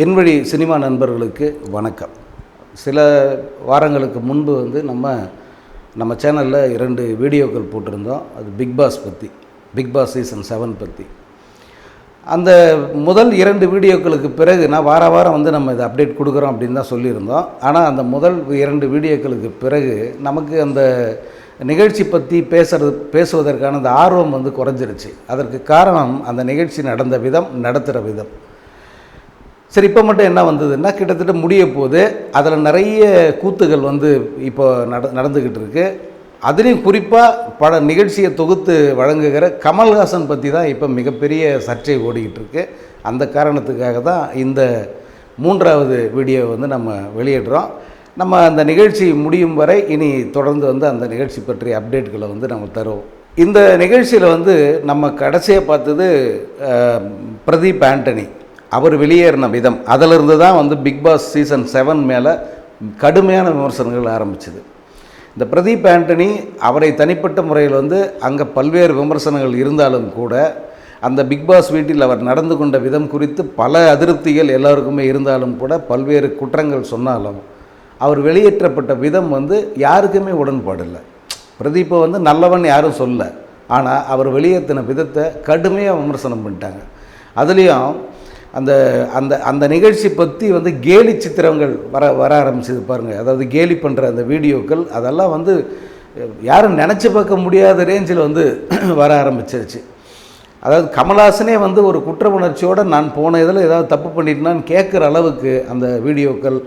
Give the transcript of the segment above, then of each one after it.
என்வழி cinema நண்பர்களுக்கு வணக்கம். சில வாரங்களுக்கு முன்பு வந்து நம்ம நம்ம சேனலில் இரண்டு வீடியோக்கள் போட்டிருந்தோம். அது பிக் பாஸ் பற்றி பிக் பாஸ் சீசன் செவன் பற்றி அந்த முதல் இரண்டு வீடியோக்களுக்கு பிறகு நான் வார வாரம் வந்து நம்ம இதை அப்டேட் கொடுக்குறோம் அப்படின்னு தான் சொல்லியிருந்தோம். ஆனால் அந்த முதல் இரண்டு வீடியோக்களுக்கு பிறகு நமக்கு அந்த நிகழ்ச்சி பற்றி பேசுறது பேசுவதற்கான அந்த ஆர்வம் வந்து குறைஞ்சிருச்சு. அதற்கு காரணம் அந்த நிகழ்ச்சி நடந்த விதம் நடத்துகிற விதம். சரி இப்போ மட்டும் என்ன வந்ததுன்னா கிட்டத்தட்ட முடிய போது அதில் நிறைய கூத்துகள் வந்து இப்போ நட நடந்துக்கிட்டு இருக்கு. அதுலேயும் குறிப்பாக பல நிகழ்ச்சியை தொகுத்து வழங்குகிற கமல்ஹாசன் பற்றி தான் இப்போ மிகப்பெரிய சர்ச்சை ஓடிக்கிட்டு இருக்கு. அந்த காரணத்துக்காக தான் இந்த மூன்றாவது வீடியோ வந்து நம்ம வெளியிடுறோம். நம்ம அந்த நிகழ்ச்சி முடியும் வரை இனி தொடர்ந்து வந்து அந்த நிகழ்ச்சி பற்றிய அப்டேட்களை வந்து நம்ம தருவோம். இந்த நிகழ்ச்சியில் வந்து நம்ம கடைசியாக பார்த்தது பிரதீப் ஆண்டனி. அவர் வெளியேறின விதம். அதிலிருந்து தான் வந்து பிக் பாஸ் சீசன் செவன் மேலே கடுமையான விமர்சனங்கள் ஆரம்பிச்சது. இந்த பிரதீப் ஆண்டனி அவரை தனிப்பட்ட முறையில் வந்து அங்கே பல்வேறு விமர்சனங்கள் இருந்தாலும் கூட அந்த பிக் பாஸ் வீட்டில் அவர் நடந்து கொண்ட விதம் குறித்து பல அதிருப்திகள் எல்லாருக்குமே இருந்தாலும் கூட பல்வேறு குற்றங்கள் சொன்னாலும் அவர் வெளியேற்றப்பட்ட விதம் வந்து யாருக்குமே உடன்பாடில்லை பிரதீப்பை வந்து நல்லவன் யாரும் சொல்ல ஆனால் அவர் வெளியேற்றின விதத்தை கடுமையாக விமர்சனம் பண்ணிட்டாங்க. அதுலேயும் அந்த அந்த அந்த நிகழ்ச்சி பற்றி வந்து கேலி சித்திரங்கள் வர வர ஆரம்பிச்சது பாருங்கள் அதாவது கேலி பண்ணுற அந்த வீடியோக்கள் அதெல்லாம் வந்து யாரும் நினச்சி பார்க்க முடியாத ரேஞ்சில் வந்து வர ஆரம்பிச்சிருச்சு. அதாவது கமல்ஹாசனே வந்து ஒரு குற்ற உணர்ச்சியோடு நான் போன இதில் ஏதாவது தப்பு பண்ணிட்டேனான்னு கேட்குற அளவுக்கு அந்த வீடியோக்கள்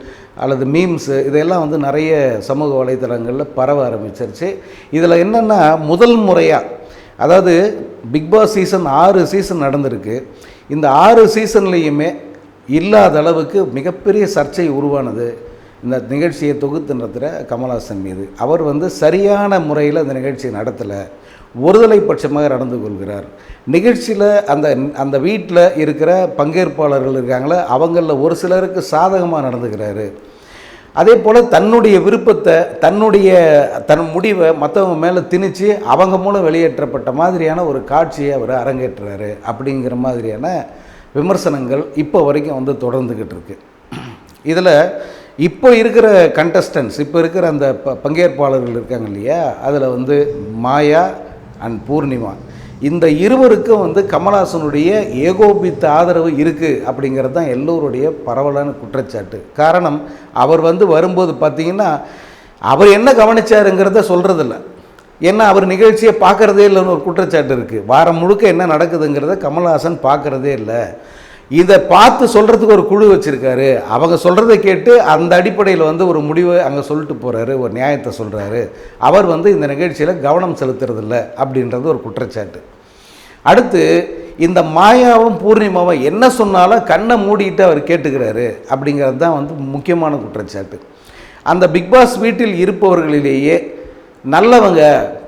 அல்லது மீம்ஸு இதெல்லாம் வந்து நிறைய சமூக வலைத்தளங்களில் பரவ ஆரம்பிச்சிருச்சு. இதில் என்னென்னா முதல் முறையாக அதாவது பிக் பாஸ் சீசன் ஆறு சீசன் நடந்திருக்கு. இந்த ஆறு சீசன்லேயுமே இல்லாத அளவுக்கு மிகப்பெரிய சர்ச்சை உருவானது. இந்த நிகழ்ச்சியை தொகுத்து நடத்துகிற கமல்ஹாசன் மீது. அவர் வந்து சரியான முறையில் அந்த நிகழ்ச்சியை நடத்தலை. ஒருதலை பட்சமாக நடந்து கொள்கிறார். நிகழ்ச்சியில் அந்த அந்த வீட்டில் இருக்கிற பங்கேற்பாளர்கள் இருக்காங்களே அவங்களில் ஒரு சிலருக்கு சாதகமாக நடந்துக்கிறாரு. அதே போல் தன்னுடைய விருப்பத்தை தன்னுடைய தன் முடிவை மற்றவங்க மேலே திணித்து அவங்க மூலம் வெளியேற்றப்பட்ட மாதிரியான ஒரு காட்சியை அவர் அரங்கேற்றுறாரு அப்படிங்கிற மாதிரியான விமர்சனங்கள் இப்போ வரைக்கும் வந்து தொடர்ந்துக்கிட்டு இருக்கு. இதில் இப்போ இருக்கிற கண்டஸ்டன்ஸ் இப்போ இருக்கிற அந்த ப பங்கேற்பாளர்கள் இருக்காங்க இல்லையா? அதில் வந்து மாயா அண்ட் பூர்ணிமா. இந்த இருவருக்கும் வந்து கமல்ஹாசனுடைய ஏகோபித்த ஆதரவு இருக்குது அப்படிங்கிறது தான் எல்லோருடைய பரவலான குற்றச்சாட்டு. காரணம் அவர் வந்து வரும்போது பார்த்தீங்கன்னா அவர் என்ன கவனிச்சாருங்கிறத சொல்கிறதில்ல ஏன்னா அவர் நிகழ்ச்சியை பார்க்குறதே இல்லைன்னு ஒரு குற்றச்சாட்டு இருக்குது வாரம் முழுக்க என்ன நடக்குதுங்கிறத கமல்ஹாசன் பார்க்குறதே இல்லை. இதை பார்த்து சொல்கிறதுக்கு ஒரு குழு வச்சுருக்காரு. அவங்க சொல்கிறத கேட்டு அந்த அடிப்படையில் வந்து ஒரு முடிவை அங்கே சொல்லிட்டு போகிறாரு ஒரு நியாயத்தை சொல்கிறாரு அவர் வந்து இந்த நிகழ்ச்சியில் கவனம் செலுத்துறதில்ல அப்படின்றது ஒரு குற்றச்சாட்டு. அடுத்து இந்த மாயாவும் பூர்ணிமாவும் என்ன சொன்னாலும் கண்ணை மூடிட்டு அவர் கேட்டுக்கிறாரு அப்படிங்கிறது தான் வந்து முக்கியமான குற்றச்சாட்டு. அந்த பிக் பாஸ் வீட்டில் இருப்பவர்களிலேயே நல்லவங்க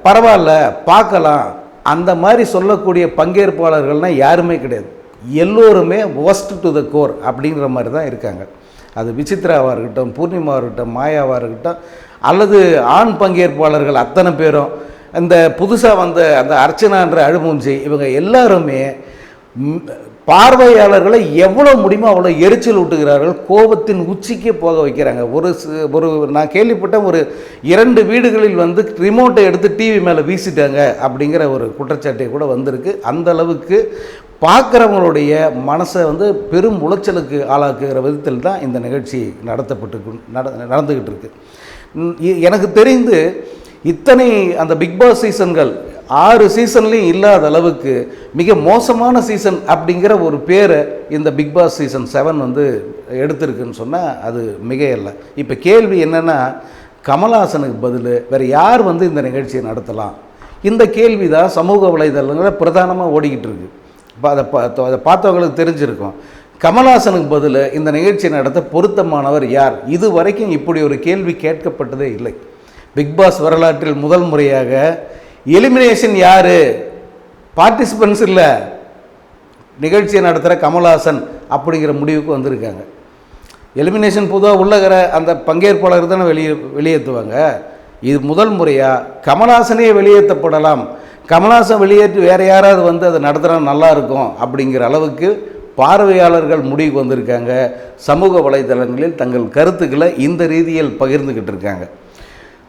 பரவாயில்ல பார்க்கலாம். அந்த மாதிரி சொல்லக்கூடிய பங்கேற்பாளர்கள்னால் யாருமே கிடையாது. எல்லோருமே ஒஸ்ட் டு த கோர் அப்படிங்கிற மாதிரி தான் இருக்காங்க. அது விசித்ராவாக இருக்கட்டும் பூர்ணிமாவாக இருக்கட்டும் மாயாவாக இருக்கட்டும் அல்லது ஆண் பங்கேற்பாளர்கள் அத்தனை பேரும் இந்த புதுசாக வந்த அந்த அர்ச்சனான்ற அழுமூஞ்சி இவங்க எல்லாருமே பார்வையாளர்களை எவ்வளோ முடியுமோ அவ்வளோ எரிச்சல் ஊட்டுகிறார்கள் கோபத்தின் உச்சிக்கே போக வைக்கிறாங்க. ஒரு ஒரு நான் கேள்விப்பட்ட ஒரு இரண்டு வீடுகளில் வந்து ரிமோட்டை எடுத்து டிவி மேலே வீசிட்டாங்க அப்படிங்கிற ஒரு குற்றச்சாட்டை கூட வந்திருக்கு. அந்த அளவுக்கு பார்க்குறவங்களுடைய மனசை வந்து பெரும் உளைச்சலுக்கு ஆளாக்குகிற விதத்தில் தான் இந்த நிகழ்ச்சி நடத்தப்பட்டு நட நடந்துக்கிட்டு இருக்கு. எனக்கு தெரிந்து இத்தனை அந்த பிக் பாஸ் சீசன்கள் ஆறு சீசன்லேயும் இல்லாத அளவுக்கு மிக மோசமான சீசன் அப்படிங்கிற ஒரு பேரை இந்த பிக் பாஸ் சீசன் செவன் வந்து எடுத்திருக்குன்னு சொன்னால் அது மிகையல்ல. இப்போ கேள்வி என்னென்னா கமல்ஹாசனுக்கு பதில் வேறு யார் வந்து இந்த நிகழ்ச்சியை நடத்தலாம்? இந்த கேள்வி தான் சமூக வலைதளங்களில் பிரதானமாக ஓடிக்கிட்டு இருக்கு. இப்போ அதை பா அதை பார்த்தவங்களுக்கு தெரிஞ்சிருக்கும். கமல்ஹாசனுக்கு பதில் இந்த நிகழ்ச்சி நடத்த பொருத்தமானவர் யார்? இது வரைக்கும் இப்படி ஒரு கேள்வி கேட்கப்பட்டதே இல்லை. பிக்பாஸ் வரலாற்றில் முதல் முறையாக எலிமினேஷன் யார்? பார்ட்டிசிபென்ட்ஸ் இல்லை. நிகழ்ச்சியை நடத்துகிற கமல்ஹாசன் அப்படிங்கிற முடிவுக்கு வந்திருக்காங்க. எலிமினேஷன் பொதுவாக உள்ளகிற அந்த பங்கேற்பாளர் தானே வெளியே வெளியேற்றுவாங்க. இது முதல் முறையாக கமல்ஹாசனே வெளியேற்றப்படலாம். கமல்ஹாசன் வெளியேற்றி வேறு யாராவது வந்து அதை நடத்துகிறா நல்லா இருக்கும் அப்படிங்கிற அளவுக்கு பார்வையாளர்கள் முடிவுக்கு வந்திருக்காங்க. சமூக வலைதளங்களில் தங்கள் கருத்துக்களை இந்த ரீதியில் பகிர்ந்துக்கிட்டு இருக்காங்க.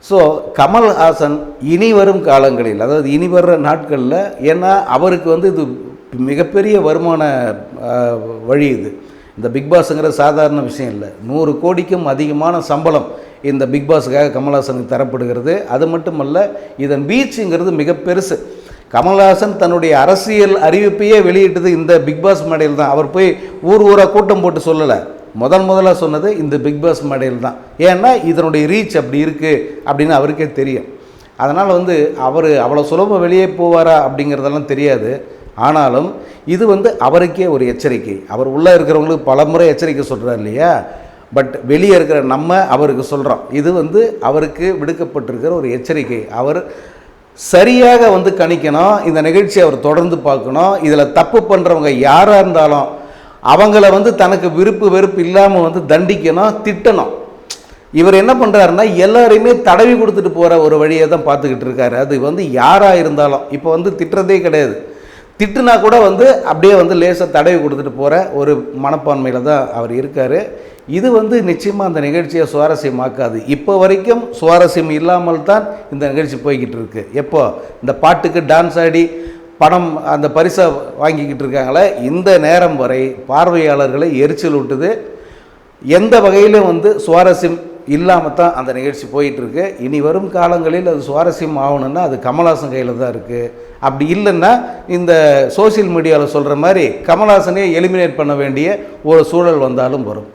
ஸோ கமல்ஹாசன் இனி வரும் காலங்களில் அதாவது இனி வர்ற நாட்களில் ஏன்னா அவருக்கு வந்து இது மிகப்பெரிய வருமான வழி இது. இந்த பிக்பாஸுங்கிற சாதாரண விஷயம் இல்லை. நூறு கோடிக்கும் அதிகமான சம்பளம் இந்த பிக்பாஸுக்காக கமல்ஹாசனுக்கு தரப்படுகிறது. அது மட்டுமல்ல இதன் வீச்சுங்கிறது மிக பெருசு. கமல்ஹாசன் தன்னுடைய அரசியல் அறிவிப்பையே வெளியிட்டது இந்த பிக்பாஸ் மேடையில் தான் அவர் போய் ஊர் ஊராக கூட்டம் போட்டு சொல்லலை. முதல் முதல்ல சொன்னது இந்த பிக் பாஸ் மேடையில் தான். ஏன்னா இதனுடைய ரீச் அப்படி இருக்குது அப்படின்னு அவருக்கே தெரியும். அதனால் வந்து அவர் அவ்வளோ சுலபம் வெளியே போவாரா அப்படிங்கிறதெல்லாம் தெரியாது. ஆனாலும் இது வந்து அவருக்கே ஒரு எச்சரிக்கை. அவர் உள்ளே இருக்கிறவங்களுக்கு பல முறை எச்சரிக்கை சொல்கிறார் இல்லையா? பட் வெளியே இருக்கிற நம்ம அவருக்கு சொல்கிறோம் இது வந்து அவருக்கு விடுக்கப்பட்டிருக்கிற ஒரு எச்சரிக்கை. அவர் சரியாக வந்து கணிக்கணும். இந்த நிகழ்ச்சியை அவர் தொடர்ந்து பார்க்கணும். இதில் தப்பு பண்ணுறவங்க யாராக இருந்தாலும் அவங்கள வந்து தனக்கு விருப்பு வெறுப்பு இல்லாமல் வந்து தண்டிக்கணும் திட்டணும். இவர் என்ன பண்ணுறாருன்னா எல்லாரையுமே தடவி கொடுத்துட்டு போகிற ஒரு வழியை தான் பார்த்துக்கிட்டு இருக்காரு. அது வந்து யாராக இருந்தாலும் இப்போ வந்து திட்டுறதே கிடையாது. திட்டுனா கூட வந்து அப்படியே வந்து லேசாக தடவி கொடுத்துட்டு போகிற ஒரு மனப்பான்மையில் தான் அவர் இருக்கார். இது வந்து நிச்சயமாக அந்த நிகழ்ச்சியை சுவாரஸ்யமாக்காது. இப்போ வரைக்கும் சுவாரஸ்யம் இல்லாமல் தான் இந்த நிகழ்ச்சி போய்கிட்டு இருக்குது எப்போ? இந்த பாட்டுக்கு டான்ஸ் ஆடி பணம் அந்த பரிசை வாங்கிக்கிட்டு இருக்காங்களே இந்த நேரம் வரை பார்வையாளர்களை எரிச்சல் விட்டுது எந்த வகையிலும் வந்து சுவாரஸ்யம் இல்லாமல் தான் அந்த நிகழ்ச்சி போயிட்டுருக்கு. இனி வரும் காலங்களில் அது சுவாரஸ்யம் ஆகணும்னா அது கமல்ஹாசன் கையில் தான் இருக்குது அப்படி இல்லைன்னா இந்த சோஷியல் மீடியாவில் சொல்கிற மாதிரி கமல்ஹாசனே எலிமினேட் பண்ண வேண்டிய ஒரு சூழல் வந்தாலும் வரும்.